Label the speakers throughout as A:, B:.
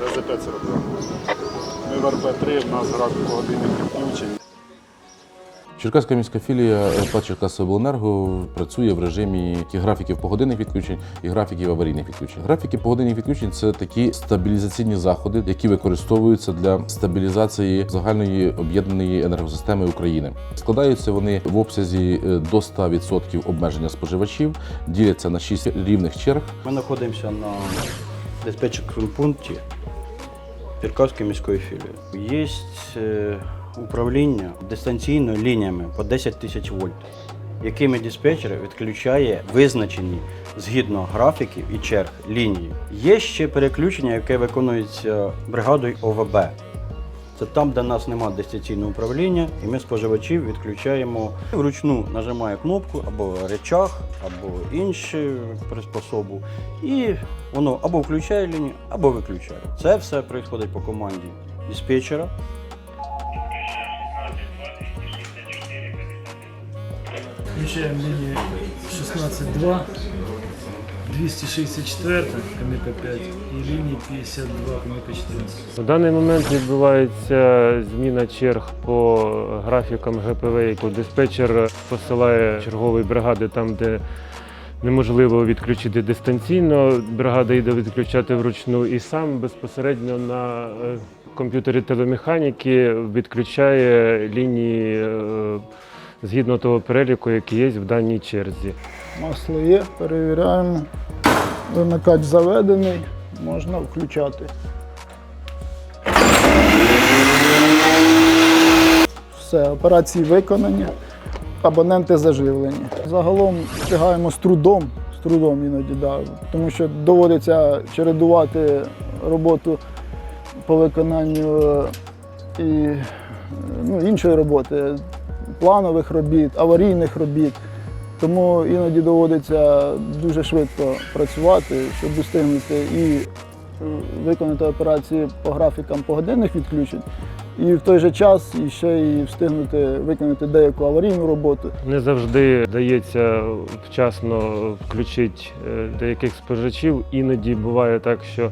A: ДЗ-5 робимо. Ми в РП-3, в нас графік годинних відключень.
B: Черкаська міська філія ПА «Черкасиобленерго» працює в режимі і графіків погодинних відключень і графіків аварійних відключень. Графіки погодинних відключень це такі стабілізаційні заходи, які використовуються для стабілізації загальної об'єднаної енергосистеми України. Складаються вони в обсязі е, до 100% обмеження споживачів, діляться на 6 рівних черг.
C: Ми знаходимося на диспетчерському пункті Черкаської міської філії. Є е, управління дистанційно лініями по 10 тисяч вольт, якими диспетчер відключає визначені згідно графіків і черг лінії. Є ще переключення, яке виконується бригадою ОВБ. Це там, де нас немає дистанційного управління, і ми споживачів відключаємо вручну нажимає кнопку або речах, або іншу приспособу, і воно або включає лінію, або виключає. Це все відбувається по команді диспетчера.
D: Включаем линии 16.2, 264, КМК 5 и линии 52, КМК 14.
E: На даний момент відбувається зміна черг по графікам ГПВ, яку диспетчер посилає чергові бригади там, де неможливо відключити дистанційно. Бригада йде відключати вручну і сам безпосередньо на е, комп'ютері телемеханіки відключає лінії е, згідно того переліку, який є в даній черзі.
F: Масло є, перевіряємо. Вимикач заведений, можна включати. Все, операції виконані, абоненти заживлені. Загалом встигаємо з трудом, з трудом іноді, да, тому що доводиться чередувати роботу по виконанню е, і ну, іншої роботи, планових робіт, аварійних робіт. Тому іноді доводиться дуже швидко працювати, щоб встигнути і е, виконати операції по графікам погодинних відключень, і в той же час і ще і встигнути виконати деяку аварійну роботу.
E: Не завжди вдається вчасно включити е, деяких споживачів. Іноді буває так, що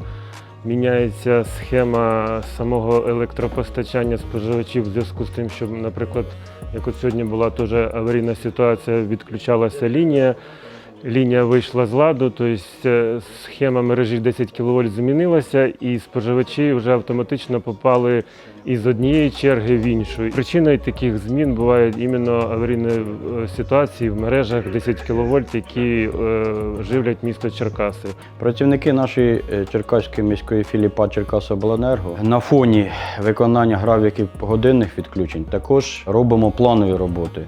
E: міняється схема самого електропостачання споживачів в зв'язку з тим, що, наприклад, як от сьогодні була теж аварійна ситуація, відключалася лінія. Лінія вийшла з ладу, тобто схема мережі 10 кВт змінилася, і споживачі вже автоматично попали із однієї черги в іншу. Причиною таких змін бувають іменно аварійні е, ситуації в мережах 10 кВт, які е, живлять місто Черкаси.
C: Працівники нашої Черкаської міської філії ПАД Черкасобленерго на фоні виконання графіків годинних відключень також робимо планові роботи.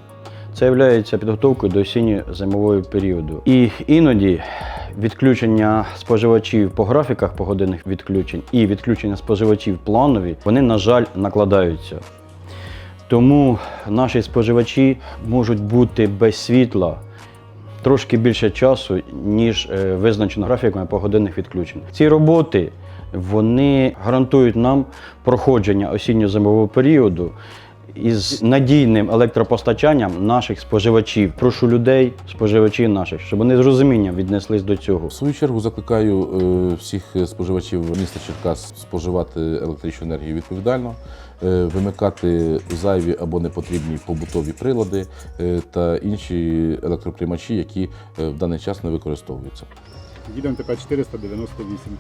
C: Це є підготовкою до осінньо-зимового періоду. І іноді відключення споживачів по графіках погодинних відключень і відключення споживачів планові, вони, на жаль, накладаються. Тому наші споживачі можуть бути без світла трошки більше часу, ніж е, визначено графіками погодинних відключень. Ці роботи вони гарантують нам проходження осінньо-зимового періоду із надійним електропостачанням наших споживачів. Прошу людей, споживачів наших, щоб вони з розумінням віднеслись до цього.
B: В свою чергу закликаю е, всіх споживачів міста Черкас споживати електричну енергію відповідально, е, вимикати зайві або непотрібні побутові прилади е, та інші електроприймачі, які е, в даний час не використовуються.
A: Їдемо ТП 498.